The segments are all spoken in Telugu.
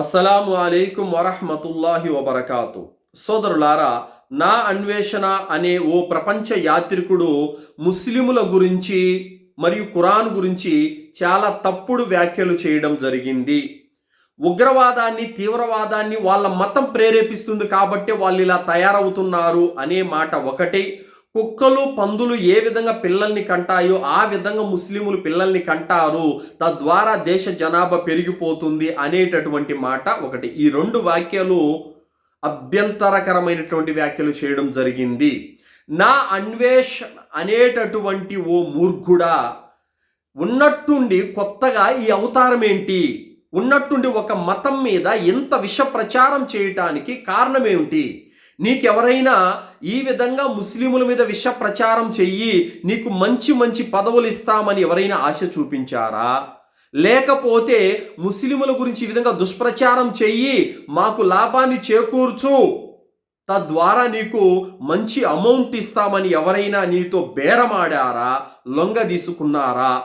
అస్సలాము అలైకుం వరహమతుల్లాహి వబర్కాతు. సోదరులారా నా అన్వేషణ అనే ఓ ప్రపంచ యాత్రికుడు ముస్లిముల గురించి మరియు ఖురాన్ గురించి చాలా తప్పుడు వ్యాఖ్యలు చేయడం జరిగింది. ఉగ్రవాదాన్ని తీవ్రవాదాన్ని వాళ్ళ మతం ప్రేరేపిస్తుంది కాబట్టి వాళ్ళు ఇలా తయారవుతున్నారు అనే మాట ఒకటి. కుక్కలు పందులు ఏ విధంగా పిల్లల్ని కంటాయో ఆ విధంగా ముస్లిములు పిల్లల్ని కంటారు. తద్వారా దేశ జనాభా పెరిగిపోతుంది అనేటటువంటి మాట ఒకటి. ఈ రెండు వాక్యాలు అభ్యంతరకరమైనటువంటి వ్యాఖ్యలు చేయడం జరిగింది. నా అన్వేష్ అనేటటువంటి ఓ మూర్ఖుడా ఉన్నట్టుండి కొత్తగా ఈ అవతారం ఏంటి? ఉన్నట్టుండి ఒక మతం మీద ఎంత విష ప్రచారం చేయటానికి కారణం ఏమిటి? నీకెవరైనా ఈ విధంగా ముస్లిముల మీద విష ప్రచారం చెయ్యి నీకు మంచి మంచి పదవులు ఇస్తామని ఎవరైనా ఆశ చూపించారా? లేకపోతే ముస్లిముల గురించి ఈ విధంగా దుష్ప్రచారం చెయ్యి మాకు లాభాన్ని చేకూర్చు. తద్వారా నీకు మంచి అమౌంట్ ఇస్తామని ఎవరైనా నీతో బేరమాడారా లొంగ తీసుకున్నారా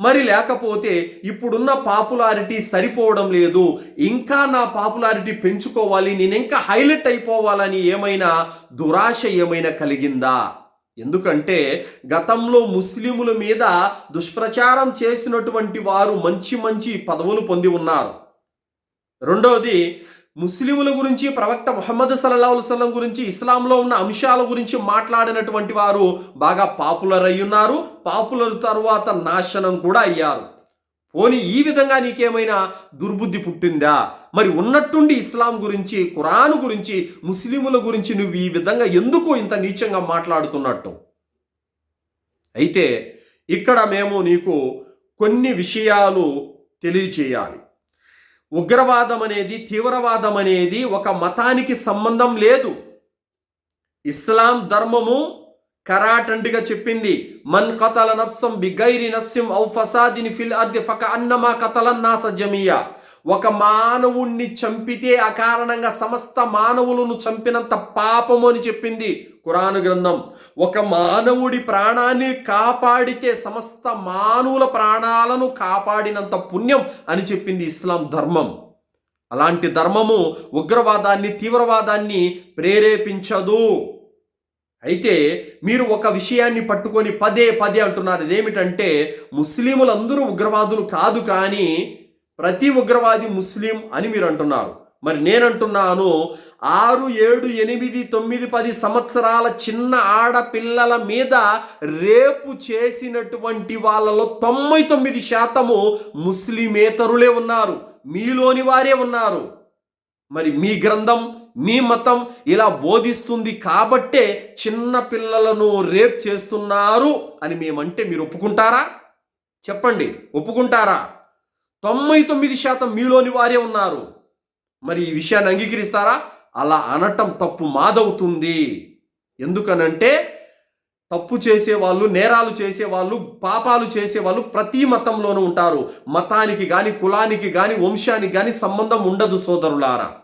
మరి లేకపోతే ఇప్పుడున్న పాపులారిటీ సరిపోవడం లేదు. ఇంకా నా పాపులారిటీ పెంచుకోవాలి నేను ఇంకా హైలైట్ అయిపోవాలని ఏమైనా దురాశ ఏమైనా కలిగిందా? ఎందుకంటే గతంలో ముస్లిముల మీద దుష్ప్రచారం చేసినటువంటి వారు మంచి మంచి పదవులు పొంది ఉన్నారు. రెండవది ముస్లిముల గురించి ప్రవక్త ముహమ్మద్ సల్లాహు సల్లం గురించి ఇస్లాంలో ఉన్న అంశాల గురించి మాట్లాడినటువంటి వారు బాగా పాపులర్ అయ్యున్నారు పాపులర్ తరువాత నాశనం కూడా అయ్యారు. పోని ఈ విధంగా నీకేమైనా దుర్బుద్ధి పుట్టిందా? మరి ఉన్నట్టుండి ఇస్లాం గురించి ఖురాన్ గురించి ముస్లిముల గురించి నువ్వు ఈ విధంగా ఎందుకు ఇంత నీచంగా మాట్లాడుతున్నట్టు? అయితే ఇక్కడ మేము నీకు కొన్ని విషయాలు తెలియచేయాలి. ఉగ్రవాదం అనేది తీవ్రవాదం అనేది ఒక మతానికి సంబంధం లేదు. ఇస్లాం ధర్మము కరాటండిగా చెప్పింది. మన్ కతల నఫ్సం బిగైరి నఫ్సిం ఔ ఫసాదిని ఫిల్ అర్ది ఫక అన్నమా కతలన్నా సజమియా ఒక మానవుణ్ణి చంపితే అకారణంగా సమస్త మానవులను చంపినంత పాపము అని చెప్పింది కురాను గ్రంథం. ఒక మానవుడి ప్రాణాన్ని కాపాడితే సమస్త మానవుల ప్రాణాలను కాపాడినంత పుణ్యం అని చెప్పింది ఇస్లాం ధర్మం. అలాంటి ధర్మము ఉగ్రవాదాన్ని తీవ్రవాదాన్ని ప్రేరేపించదు. అయితే మీరు ఒక విషయాన్ని పట్టుకొని పదే పదే అంటున్నారు. ఇదేమిటంటే ముస్లిములందరూ ఉగ్రవాదులు కాదు కానీ ప్రతి ఉగ్రవాది ముస్లిం అని మీరు అంటున్నారు మరి నేనంటున్నాను ఆరు ఏడు ఎనిమిది తొమ్మిది పది సంవత్సరాల చిన్న ఆడపిల్లల మీద రేపు చేసినటువంటి వాళ్ళలో తొంభై తొమ్మిది శాతము ముస్లిమేతరులే ఉన్నారు. మీలోని వారే ఉన్నారు. మరి మీ గ్రంథం మీ మతం ఇలా బోధిస్తుంది కాబట్టే చిన్న పిల్లలను రేప్ చేస్తున్నారు అని మేమంటే మీరు ఒప్పుకుంటారా? చెప్పండి ఒప్పుకుంటారా? తొంభై తొమ్మిది శాతం మీలోని వారే ఉన్నారు. మరి ఈ విషయాన్ని అంగీకరిస్తారా? అలా అనటం తప్పు మాదవుతుంది. ఎందుకనంటే తప్పు చేసేవాళ్ళు నేరాలు చేసేవాళ్ళు పాపాలు చేసేవాళ్ళు ప్రతి మతంలోనూ ఉంటారు. మతానికి కానీ కులానికి కానీ వంశానికి కానీ సంబంధం ఉండదు సోదరులారా.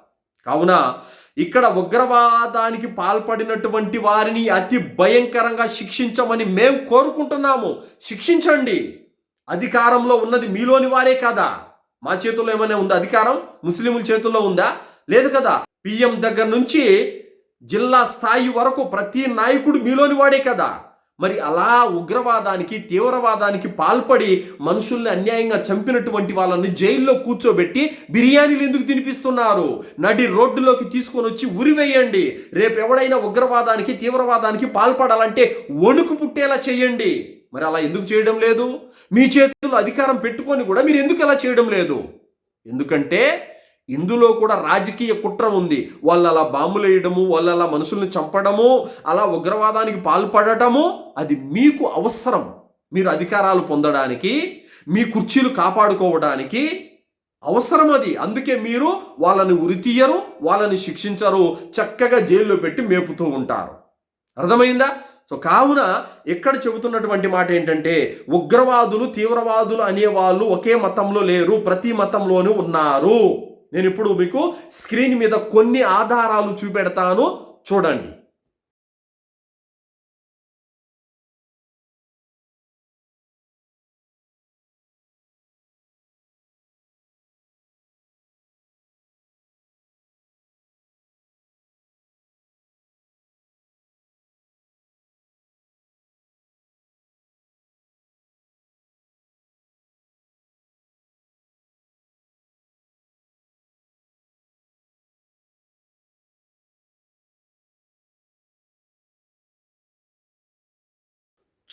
కావున ఇక్కడ ఉగ్రవాదానికి పాల్పడినటువంటి వారిని అతి భయంకరంగా శిక్షించమని మేము కోరుకుంటున్నాము. శిక్షించండి. అధికారంలో ఉన్నది మీలోని వారే కదా? మా చేతుల్లో ఏమైనా ఉందా అధికారం? ముస్లింల చేతుల్లో ఉందా? లేదు కదా? పిఎం దగ్గర నుంచి జిల్లా స్థాయి వరకు ప్రతి నాయకుడు మీలోని వాడే కదా? మరి అలా ఉగ్రవాదానికి తీవ్రవాదానికి పాల్పడి మనుషుల్ని అన్యాయంగా చంపినటువంటి వాళ్ళని జైల్లో కూర్చోబెట్టి బిర్యానీలు ఎందుకు తినిపిస్తున్నారు? నడి రోడ్డులోకి తీసుకొని వచ్చి ఉరివేయండి రేపు ఎవడైనా ఉగ్రవాదానికి తీవ్రవాదానికి పాల్పడాలంటే వణుకు పుట్టేలా చేయండి. మరి అలా ఎందుకు చేయడం లేదు? మీ చేతుల్లో అధికారం పెట్టుకొని కూడా మీరు ఎందుకు అలా చేయడం లేదు? ఎందుకంటే ఇందులో కూడా రాజకీయ కుట్ర ఉంది. వాళ్ళు అలా బాంబులు వేయడము వాళ్ళు అలా మనుషుల్ని చంపడము అలా ఉగ్రవాదానికి పాల్పడటము అది మీకు అవసరం. మీరు అధికారాలు పొందడానికి మీ కుర్చీలు కాపాడుకోవడానికి అవసరం అది. అందుకే మీరు వాళ్ళని ఉరితీయరు వాళ్ళని శిక్షించరు చక్కగా జైల్లో పెట్టి మేపుతూ ఉంటారు. అర్థమైందా? సో కావున ఇక్కడ చెబుతున్నటువంటి మాట ఏంటంటే ఉగ్రవాదులు తీవ్రవాదులు అనేవాళ్ళు ఒకే మతంలో లేరు ప్రతి మతంలోనూ ఉన్నారు. నేను ఇప్పుడు మీకు స్క్రీన్ మీద కొన్ని ఆధారాలు చూపెడతాను. చూడండి.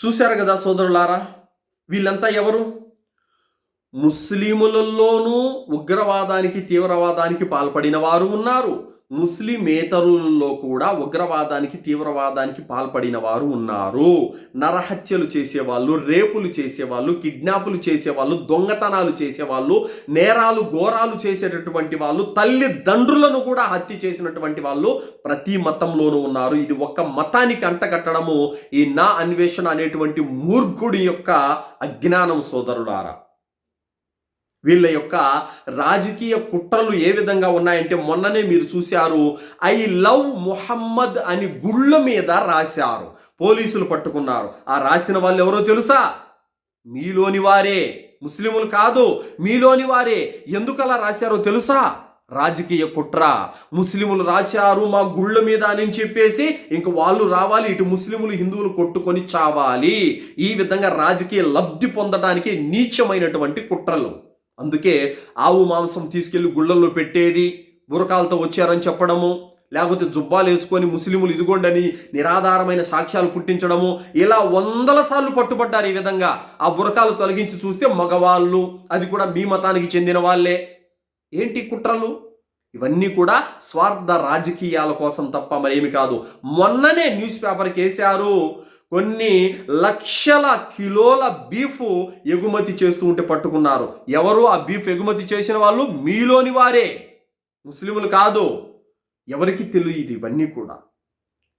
చూశారు కదా సోదరులారా? వీళ్ళంతా ఎవరు? ముస్లిములలోనూ ఉగ్రవాదానికి తీవ్రవాదానికి పాల్పడిన వారు ఉన్నారు. ముస్లిమేతరులలో కూడా ఉగ్రవాదానికి తీవ్రవాదానికి పాల్పడిన వారు ఉన్నారు. నరహత్యలు చేసేవాళ్ళు రేపులు చేసేవాళ్ళు కిడ్నాపులు చేసేవాళ్ళు దొంగతనాలు చేసేవాళ్ళు నేరాలు ఘోరాలు చేసేటటువంటి వాళ్ళు తల్లిదండ్రులను కూడా హత్య చేసినటువంటి వాళ్ళు ప్రతి మతంలోనూ ఉన్నారు. ఇది ఒక్క మతానికి అంటగట్టడము ఈ నా అన్వేషణ అనేటువంటి మూర్ఖుడి యొక్క అజ్ఞానం సోదరులారా. వీళ్ళ యొక్క రాజకీయ కుట్రలు ఏ విధంగా ఉన్నాయంటే మొన్ననే మీరు చూశారు ఐ లవ్ మొహమ్మద్ అని గుళ్ళ మీద రాశారు. పోలీసులు పట్టుకున్నారు. ఆ రాసిన వాళ్ళు ఎవరో తెలుసా? మీలోని వారే. ముస్లిములు కాదు మీలోని వారే. ఎందుకు అలా రాశారో తెలుసా? రాజకీయ కుట్ర. ముస్లిములు రాశారు మా గుళ్ళ మీద అని చెప్పేసి ఇంక వాళ్ళు రావాలి ఇటు ముస్లిములు హిందువులు కొట్టుకొని చావాలి. ఈ విధంగా రాజకీయ లబ్ధి పొందడానికి నీచమైనటువంటి కుట్రలు. అందుకే ఆవు మాంసం తీసుకెళ్ళి గుళ్ళల్లో పెట్టేది బురకాలతో వచ్చారని చెప్పడము లేకపోతే జుబ్బాలు వేసుకొని ముస్లిములు ఇదిగోండని నిరాధారమైన సాక్ష్యాలు పుట్టించడము ఇలా వందల సార్లు పట్టుబడ్డారు ఈ విధంగా. ఆ బురకాలు తొలగించి చూస్తే మగవాళ్ళు అది కూడా మీ మతానికి చెందిన వాళ్ళే. ఏంటి కుట్రలు? ఇవన్నీ కూడా స్వార్థ రాజకీయాల కోసం తప్ప మరేమి కాదు. మొన్ననే న్యూస్ పేపర్కి వేశారు కొన్ని లక్షల కిలోల బీఫ్ ఎగుమతి చేస్తూ ఉంటే పట్టుకున్నారు. ఎవరు ఆ బీఫ్ ఎగుమతి చేసిన వాళ్ళు? మీలోని వారే. ముస్లిములు కాదు. ఎవరికి తెలియదు ఇవన్నీ కూడా.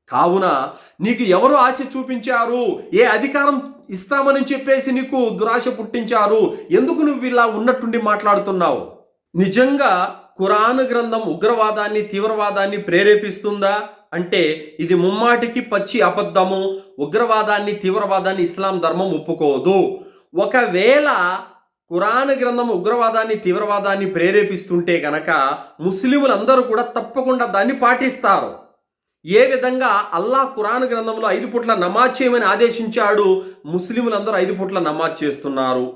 కావున నీకు ఎవరు ఆశ చూపించారు? ఏ అధికారం ఇస్తామని చెప్పేసి నీకు దురాశ పుట్టించారు? ఎందుకు నువ్వు ఇలా ఉన్నట్టుండి మాట్లాడుతున్నావు? నిజంగా ఖురాన్ గ్రంథం ఉగ్రవాదాన్ని తీవ్రవాదాన్ని ప్రేరేపిస్తుందా? అంటే ఇది ముమ్మాటికి పచ్చి అబద్ధము ఉగ్రవాదాన్ని తీవ్రవాదాన్ని ఇస్లాం ధర్మం ఒప్పుకోదు. ఒకవేళ కురాన్ గ్రంథం ఉగ్రవాదాన్ని తీవ్రవాదాన్ని ప్రేరేపిస్తుంటే గనక ముస్లిములందరూ కూడా తప్పకుండా దాన్ని పాటిస్తారు. ఏ విధంగా అల్లా ఖురాన్ గ్రంథంలో ఐదు పూట్ల నమాజ్ చేయమని ఆదేశించాడు ముస్లిములందరూ ఐదు పూట్ల నమాజ్ చేస్తున్నారు.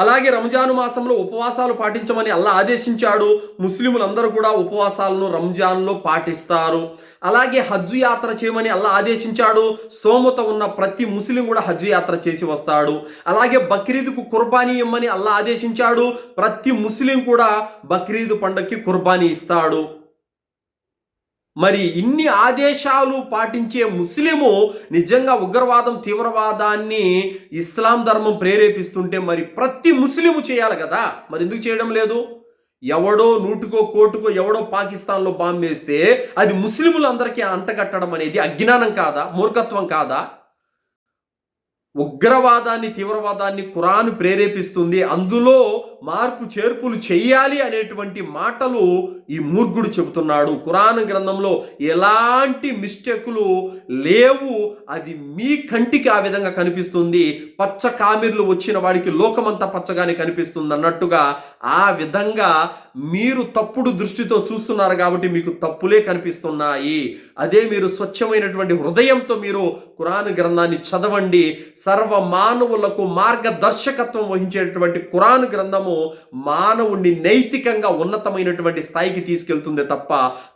అలాగే రంజాను మాసంలో ఉపవాసాలు పాటించమని అల్లా ఆదేశించాడు. ముస్లిములందరూ కూడా ఉపవాసాలను రంజాన్లో పాటిస్తారు. అలాగే హజ్జు యాత్ర చేయమని అల్లా ఆదేశించాడు. స్తోమత ఉన్న ప్రతి ముస్లిం కూడా హజ్జు యాత్ర చేసి వస్తాడు. అలాగే బక్రీద్కు కుర్బానీ ఇమ్మని అల్లా ఆదేశించాడు. ప్రతి ముస్లిం కూడా బక్రీద్ పండగకి కుర్బానీ ఇస్తాడు. మరి ఇన్ని ఆదేశాలు పాటించే ముస్లిము నిజంగా ఉగ్రవాదం తీవ్రవాదాన్ని ఇస్లాం ధర్మం ప్రేరేపిస్తుంటే మరి ప్రతి ముస్లిము చేయాలి కదా? మరి ఎందుకు చేయడం లేదు? ఎవడో నూటుకో కోటుకో ఎవడో పాకిస్తాన్లో బాంబు వేస్తే అది ముస్లిములందరికీ అంటగట్టడం అనేది అజ్ఞానం కాదా? మూర్ఖత్వం కాదా? ఉగ్రవాదాన్ని తీవ్రవాదాన్ని ఖురాన్ ప్రేరేపిస్తుంది. అందులో మార్పు చేర్పులు చేయాలి అనేటువంటి మాటలు ఈ మూర్ఖుడు చెబుతున్నాడు. కురాన్ గ్రంథంలో ఎలాంటి మిస్టేకులు లేవు. అది మీ కంటికి ఆ విధంగా కనిపిస్తుంది. పచ్చ కామిర్లు వచ్చిన వాడికి లోకమంతా పచ్చగానే కనిపిస్తుంది అన్నట్టుగా ఆ విధంగా మీరు తప్పుడు దృష్టితో చూస్తున్నారు కాబట్టి మీకు తప్పులే కనిపిస్తున్నాయి. అదే మీరు స్వచ్ఛమైనటువంటి హృదయంతో మీరు కురాన్ గ్రంథాన్ని చదవండి. సర్వ మానవులకు మార్గదర్శకత్వం వహించేటటువంటి కురాన్ గ్రంథము మానవుణ్ణి నైతికంగా ఉన్నతమైనటువంటి స్థాయికి తీసుకెళ్తుంది తప్ప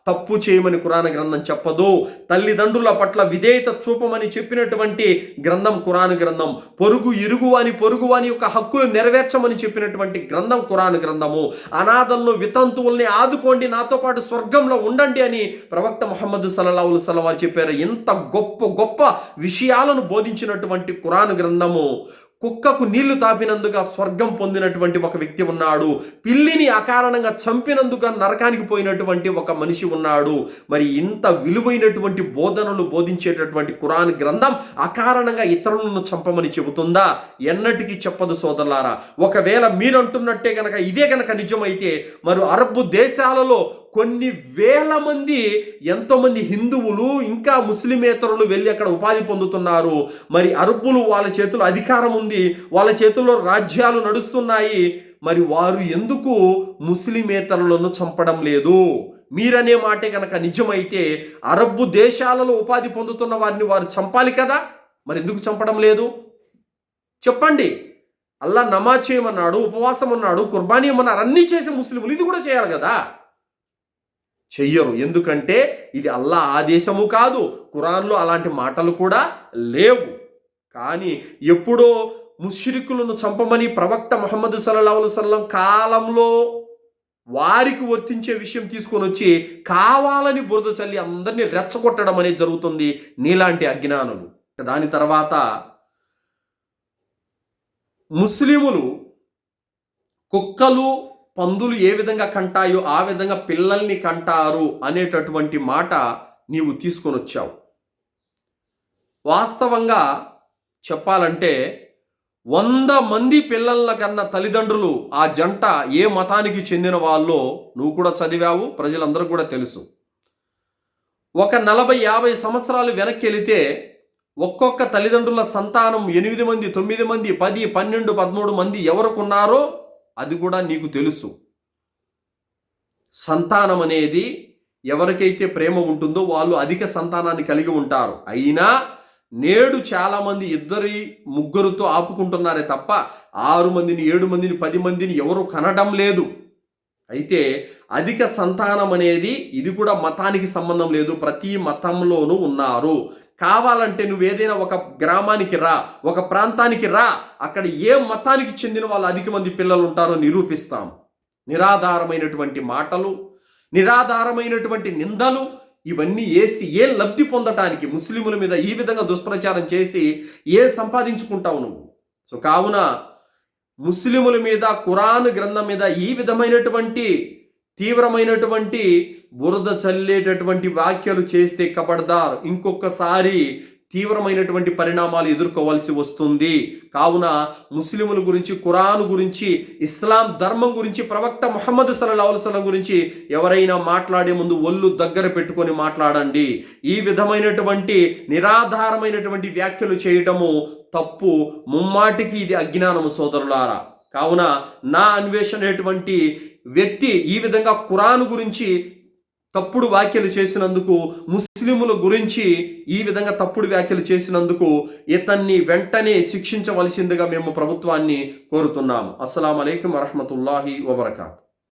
తప్పు చేయమని కురాన్ గ్రంథం చెప్పదు. తల్లిదండ్రుల పట్ల విధేయత చూపమని చెప్పినటువంటి గ్రంథం కురాన్ గ్రంథం. పొరుగు ఇరుగు అని పొరుగు అని యొక్క హక్కులు నెరవేర్చమని చెప్పినటువంటి గ్రంథం కురాన్ గ్రంథము. అనాథలను వితంతువుల్ని ఆదుకోండి నాతో పాటు స్వర్గంలో ఉండండి అని ప్రవక్త ముహమ్మద్ సల్లాహుల్ సలం వారు చెప్పారు. ఎంత గొప్ప గొప్ప విషయాలను బోధించినటువంటి కురాన్ ఖురాన్ గ్రంథము కుక్కకు నీళ్ళు తాపినందుగా స్వర్గం పొందినటువంటి ఒక వ్యక్తి ఉన్నాడు. పిల్లిని అకారణంగా చంపినందుగా నరకానికి పోయినటువంటి ఒక మనిషి ఉన్నాడు. మరి ఇంత విలువైనటువంటి బోధనలు బోధించేటటువంటి కురాన్ గ్రంథం అకారణంగా ఇతరులను చంపమని చెబుతుందా? ఎన్నటికీ చెప్పదు సోదరులారా. ఒకవేళ మీరంటున్నట్టే కనుక గనక ఇదే గనక నిజమైతే మరి అరబ్బు దేశాలలో కొన్ని వేల మంది ఎంతోమంది హిందువులు ఇంకా ముస్లిమేతరులు వెళ్ళి అక్కడ ఉపాధి పొందుతున్నారు. మరి అరబ్బులు వాళ్ళ చేతిలో అధికారం ఉంది. వాళ్ళ చేతుల్లో రాజ్యాలు నడుస్తున్నాయి. మరి వారు ఎందుకు ముస్లిమేతరులను చంపడం లేదు? మీరనే మాటే కనుక నిజమైతే అరబ్బు దేశాలలో ఉపాధి పొందుతున్న వారిని వారు చంపాలి కదా? మరి ఎందుకు చంపడం లేదు? చెప్పండి. అల్లా నమాజ్ చేయమన్నాడు ఉపవాసం అన్నాడు కుర్బానీ అన్నారు అన్నీ చేసే ముస్లింలు ఇది కూడా చేయాలి కదా? చెయ్యరు. ఎందుకంటే ఇది అల్లా ఆదేశము కాదు. ఖురాన్లో అలాంటి మాటలు కూడా లేవు. కానీ ఎప్పుడో ముష్రికులను చంపమని ప్రవక్త మహమ్మద్ సల్లాహు సల్లం కాలంలో వారికి వర్తించే విషయం తీసుకొని వచ్చి కావాలని బురద చల్లి అందరినీ రెచ్చగొట్టడం అనేది జరుగుతుంది నీలాంటి అజ్ఞానులు. దాని తర్వాత ముస్లిములు కుక్కలు పందులు ఏ విధంగా కంటాయో ఆ విధంగా పిల్లల్ని కంటారు అనేటటువంటి మాట నీవు తీసుకొని వచ్చావు. వాస్తవంగా చెప్పాలంటే వంద మంది పిల్లల కన్నా తల్లిదండ్రులు ఆ జంట ఏ మతానికి చెందిన వాళ్ళో నువ్వు కూడా చదివావు ప్రజలందరూ కూడా తెలుసు. ఒక నలభై యాభై సంవత్సరాలు వెనక్కి వెళితే ఒక్కొక్క తల్లిదండ్రుల సంతానం ఎనిమిది మంది తొమ్మిది మంది పది పన్నెండు పదమూడు మంది ఎవరుకున్నారో అది కూడా నీకు తెలుసు. సంతానం అనేది ఎవరికైతే ప్రేమ ఉంటుందో వాళ్ళు అధిక సంతానాన్ని కలిగి ఉంటారు. అయినా నేడు చాలామంది ఇద్దరి ముగ్గురుతో ఆపుకుంటున్నారే తప్ప ఆరు మందిని ఏడు మందిని పది మందిని ఎవరు కనడం లేదు. అయితే అధిక సంతానం అనేది ఇది కూడా మతానికి సంబంధం లేదు. ప్రతి మతంలోనూ ఉన్నారు. కావాలంటే నువ్వు ఏదైనా ఒక గ్రామానికి రా ఒక ప్రాంతానికి రా. అక్కడ ఏ మతానికి చెందిన వాళ్ళు అధిక మంది పిల్లలు ఉంటారో నిరూపిస్తాం. నిరాధారమైనటువంటి మాటలు నిరాధారమైనటువంటి నిందలు ఇవన్నీ వేసి ఏ లబ్ధి పొందటానికి ముస్లిముల మీద ఈ విధంగా దుష్ప్రచారం చేసి ఏ సంపాదించుకుంటావు నువ్వు? సో కావున ముస్లిముల మీద కురాన్ గ్రంథం మీద ఈ విధమైనటువంటి తీవ్రమైనటువంటి బురద చల్లేటటువంటి వ్యాఖ్యలు చేస్తే కబడ్దార్. ఇంకొకసారి తీవ్రమైనటువంటి పరిణామాలు ఎదుర్కోవాల్సి వస్తుంది. కావున ముస్లిముల గురించి ఖురాన్ గురించి ఇస్లాం ధర్మం గురించి ప్రవక్త ముహమ్మద్ సల్లా అల్సలం గురించి ఎవరైనా మాట్లాడే ముందు ఒళ్ళు దగ్గర పెట్టుకొని మాట్లాడండి. ఈ విధమైనటువంటి నిరాధారమైనటువంటి వ్యాఖ్యలు చేయటము తప్పు. ముమ్మాటికి ఇది అజ్ఞానము సోదరులారా. కావున నా అన్వేషణటువంటి వ్యక్తి ఈ విధంగా ఖురాన్ గురించి తప్పుడు వ్యాఖ్యలు చేసినందుకు ముస్లిముల గురించి ఈ విధంగా తప్పుడు వ్యాఖ్యలు చేసినందుకు ఇతన్ని వెంటనే శిక్షించవలసిందిగా మేము ప్రభుత్వాన్ని కోరుతున్నాము. అస్సలం అయికం వరహమతుల్లాహి వబర్కాత్.